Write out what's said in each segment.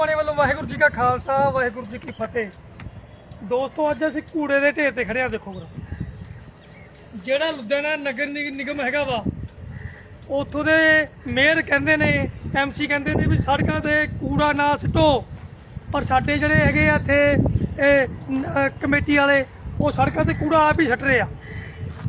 ਬਾਣੇ ਵੱਲੋਂ ਵਾਹਿਗੁਰੂ ਜੀ ਕਾ ਖਾਲਸਾ, ਵਾਹਿਗੁਰੂ ਜੀ ਕੀ ਫਤਿਹ। ਦੋਸਤੋ, ਅੱਜ ਅਸੀਂ ਕੂੜੇ ਦੇ ਢੇਰ ਤੇ ਖੜੇ ਆ ਦੇਖੋ ਜਰਾ ਜਿਹੜਾ ਲੁਧਿਆਣਾ ਨਗਰ ਨਿਗ- ਨਿਗਮ ਹੈਗਾ ਵਾ, ਉੱਥੋਂ ਦੇ ਮੇਅਰ ਕਹਿੰਦੇ ਨੇ ਐਮਸੀ ਕਹਿੰਦੇ ਨੇ ਵੀ ਸੜਕਾਂ ਤੇ ਕੂੜਾ ਨਾ ਸਿੱਟੋ। ਪਰ ਸਾਡੇ ਜਿਹੜੇ ਹੈਗੇ ਆ ਇੱਥੇ ਕਮੇਟੀ ਵਾਲੇ, ਉਹ ਸੜਕਾਂ ਤੇ ਕੂੜਾ ਆਪ ਹੀ ਸਿੱਟ ਰਹੇ ਆ।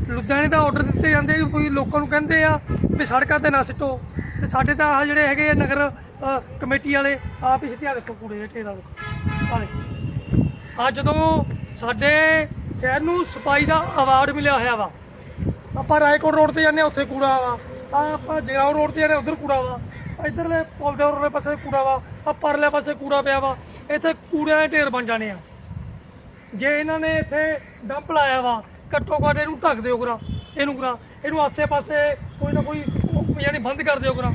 ਲੁਧਿਆਣੇ ਦਾ ਆਰਡਰ ਦਿੱਤੇ ਜਾਂਦੇ ਵੀ ਕੋਈ ਲੋਕਾਂ ਨੂੰ ਕਹਿੰਦੇ ਆ ਵੀ ਸੜਕਾਂ ਤੇ ਨਾ ਸਿੱਟੋ। ਤੇ ਸਾਡੇ ਤਾਂ ਆਹ ਜਿਹੜੇ ਹੈਗੇ ਆ ਨਗਰ ਅਹ, ਕਮੇਟੀ ਵਾਲੇ ਆਪ ਹੀ ਸਿੱਟਿਆ ਦੇਖੋ ਕੂੜੇ ਦੇ ਢੇਰਾਂ ਦੇਖੋ ਆਹ ਦੇਖੋ ਜਦੋਂ ਸਾਡੇ ਸ਼ਹਿਰ ਨੂੰ ਸਫ਼ਾਈ ਦਾ ਅਵਾਰਡ ਮਿਲਿਆ ਹੋਇਆ ਵਾ ਆਪਾਂ ਰਾਏਕੋਟ ਰੋਡ ਤੇ ਜਾਂਦੇ ਹਾਂ ਉੱਥੇ ਕੂੜਾ ਵਾ। ਆ ਆਪਾਂ ਜਗਰਾਉਂ ਰੋਡ ਤੇ ਜਾਂਦੇ ਹਾਂ, ਉੱਧਰ ਕੂੜਾ ਵਾ। ਇਧਰਲੇ ਪੁਲ ਦੇ ਉਰਲੇ ਪਾਸੇ ਕੂੜਾ ਵਾ ਆ ਪਰਲੇ ਪਾਸੇ ਕੂੜਾ ਪਿਆ ਵਾ। ਇੱਥੇ ਕੂੜਿਆਂ ਦੇ ਢੇਰ ਬਣ ਜਾਣੇ ਆ। ਜੇ ਇਹਨਾਂ ਨੇ ਇੱਥੇ ਡੰਪ ਲਾਇਆ ਵਾ ਘੱਟੋ ਘੱਟ ਇਹਨੂੰ ਢੱਕ ਦਿਓ ਕਰਾ, ਇਹਨੂੰ ਕਰਾ, ਇਹਨੂੰ ਆਸੇ-ਪਾਸੇ ਕੋਈ ਨਾ ਕੋਈ ਯਾਨੀ ਬੰਦ ਕਰ ਦਿਓ ਕਰਾ।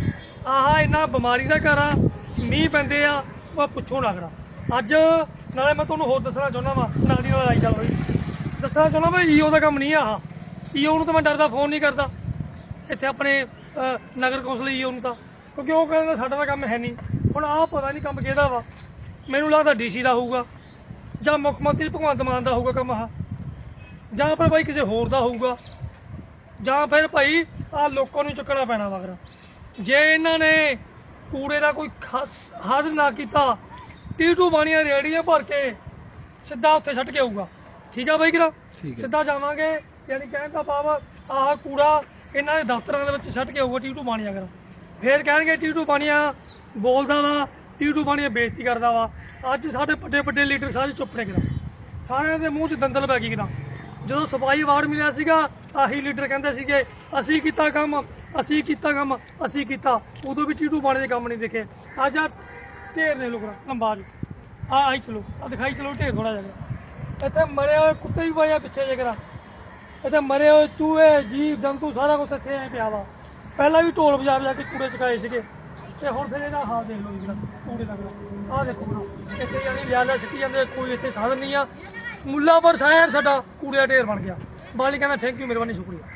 ਆਹ ਇੰਨਾ ਬਿਮਾਰੀ ਦਾ ਘਰ ਆ, ਮੀਂਹ ਪੈਂਦੇ ਆ, ਉਹ ਪੁੱਛੋ ਨਾ ਕਰਾ। ਅੱਜ ਨਾਲੇ ਮੈਂ ਤੁਹਾਨੂੰ ਹੋਰ ਦੱਸਣਾ ਚਾਹੁੰਦਾ ਵਾ, ਨਾਲ ਦੀ ਨਾਲ ਆਈ ਚੱਲ ਹੋਈ। ਦੱਸਣਾ ਚਾਹੁੰਦਾ ਵਾ, ਈਓ ਦਾ ਕੰਮ ਨਹੀਂ ਆਹ। ਈਓ ਨੂੰ ਤਾਂ ਮੈਂ ਡਰਦਾ ਫੋਨ ਨਹੀਂ ਕਰਦਾ। ਇੱਥੇ ਆਪਣੇ ਨਗਰ ਕੌਂਸਲ ਈਓ ਨੂੰ ਤਾਂ। ਕਿਉਂਕਿ ਉਹ ਕਹਿੰਦਾ ਸਾਡਾ ਤਾਂ ਕੰਮ ਹੈ ਨਹੀਂ। ਹੁਣ ਆਹ ਪਤਾ ਨਹੀਂ ਕੰਮ ਕਿਹਦਾ ਵਾ। ਮੈਨੂੰ ਲੱਗਦਾ ਡੀਸੀ ਦਾ ਹੋਊਗਾ। ਜਾਂ ਮੁੱਖ ਮੰਤਰੀ ਭਗਵੰਤ ਮਾਨ ਦਾ ਹੋਊਗਾ ਕੰਮ ਆਹ। ਜਾਂ ਫਿਰ ਭਾਈ ਕਿਸੇ ਹੋਰ ਦਾ ਹੋਊਗਾ। ਜਾਂ ਫਿਰ ਭਾਈ ਆ ਲੋਕਾਂ ਨੂੰ ਚੁੱਕਣਾ ਪੈਣਾ ਵਗਰਾ ਜੇ ਇਹਨਾਂ ਨੇ ਕੂੜੇ ਦਾ ਕੋਈ ਖਾਸ ਹੱਦ ਨਾ ਕੀਤਾ ਟੀਟੂ ਬਾਣੀਆਂ ਰੇੜੀਆਂ ਭਰ ਕੇ ਸਿੱਧਾ ਉੱਥੇ ਛੱਡ ਕੇ ਆਊਗਾ। ਠੀਕ ਆ ਬਾਈ ਕਿਰਾ ਸਿੱਧਾ ਜਾਵਾਂਗੇ ਯਾਨੀ ਕਹਿਣ ਦਾ ਭਾਵ ਆਹ ਕੂੜਾ ਇਹਨਾਂ ਦੇ ਦਫ਼ਤਰਾਂ ਦੇ ਵਿੱਚ ਛੱਡ ਕੇ ਆਊਗਾ ਟੀਟੂ ਬਾਣੀਆਂ ਕਰ ਫੇਰ ਕਹਿਣਗੇ ਟੀਟੂ ਬਾਣੀਆਂ ਬੋਲਦਾ ਵਾ ਟੀਟੂ ਬਾਣੀਆਂ ਬੇਇੱਜ਼ਤੀ ਕਰਦਾ ਵਾ। ਅੱਜ ਸਾਡੇ ਵੱਡੇ ਵੱਡੇ ਲੀਡਰ ਸਾਰੇ ਚੁੱਪ ਨੇ ਕਿਰਾ ਸਾਰਿਆਂ ਦੇ ਮੂੰਹ 'ਚ ਦੰਦਲ ਪੈ ਗਈ ਕਿਦਾਂ ਜਦੋਂ ਸਫ਼ਾਈ ਅਵਾਰਡ ਮਿਲਿਆ ਸੀਗਾ, ਆਹੀ ਲੀਡਰ ਕਹਿੰਦੇ ਸੀਗੇ, ਅਸੀਂ ਕੀਤਾ ਕੰਮ, ਅਸੀਂ ਕੀਤਾ ਕੰਮ, ਅਸੀਂ ਕੀਤਾ। ਉਦੋਂ ਵੀ ਟੀਟੂ ਬਾਣੇ ਦੇ ਕੰਮ ਨਹੀਂ ਦਿਖੇ। ਅੱਜ ਆ ਢੇਰ ਨੇ ਲੋਕਾਂ ਲੰਬਾ ਆ ਆਈ ਚਲੋ ਆ ਦਿਖਾਈ ਚਲੋ, ਢੇਰ ਥੋੜਾ ਜਿਹਾ। ਇੱਥੇ ਮਰੇ ਹੋਏ ਕੁੱਤੇ ਵੀ ਪਏ ਆ ਪਿੱਛੇ ਜੇ ਇੱਥੇ ਮਰੇ ਹੋਏ ਚੂਹੇ, ਜੀਵ, ਜੰਤੂ, ਸਾਰਾ ਕੁਝ ਇੱਥੇ ਐ ਪਿਆ ਵਾ। ਪਹਿਲਾਂ ਵੀ ਢੋਲ ਵਜਾ ਵਜਾ ਕੇ ਕੂੜੇ ਚੁਕਾਏ ਸੀਗੇ। ਤੇ ਹੁਣ ਫਿਰ ਇਹਦਾ ਹਾਲ ਦੇਖ ਲਓ ਜਿਹੜਾ ਕੂੜੇ ਦਾ ਆਹ ਦੇਖੋ ਬਣਾ ਇੱਥੇ ਯਾਨੀ ਵਿਆਲਾ ਸਿੱਟੀ ਜਾਂਦੇ, ਕੋਈ ਇੱਥੇ ਸਾਧਨ ਨਹੀਂ ਆ। ਮੁੱਲਾਪੁਰ ਸ਼ਹਿਰ ਸਾਡਾ ਕੂੜੇ ਦਾ ਢੇਰ ਬਣ ਗਿਆ। ਬਾਲੀ ਕਹਿੰਦਾ ਥੈਂਕ ਯੂ ਮਿਹਰਬਾਨੀ ਸ਼ੁਕਰੀਆ।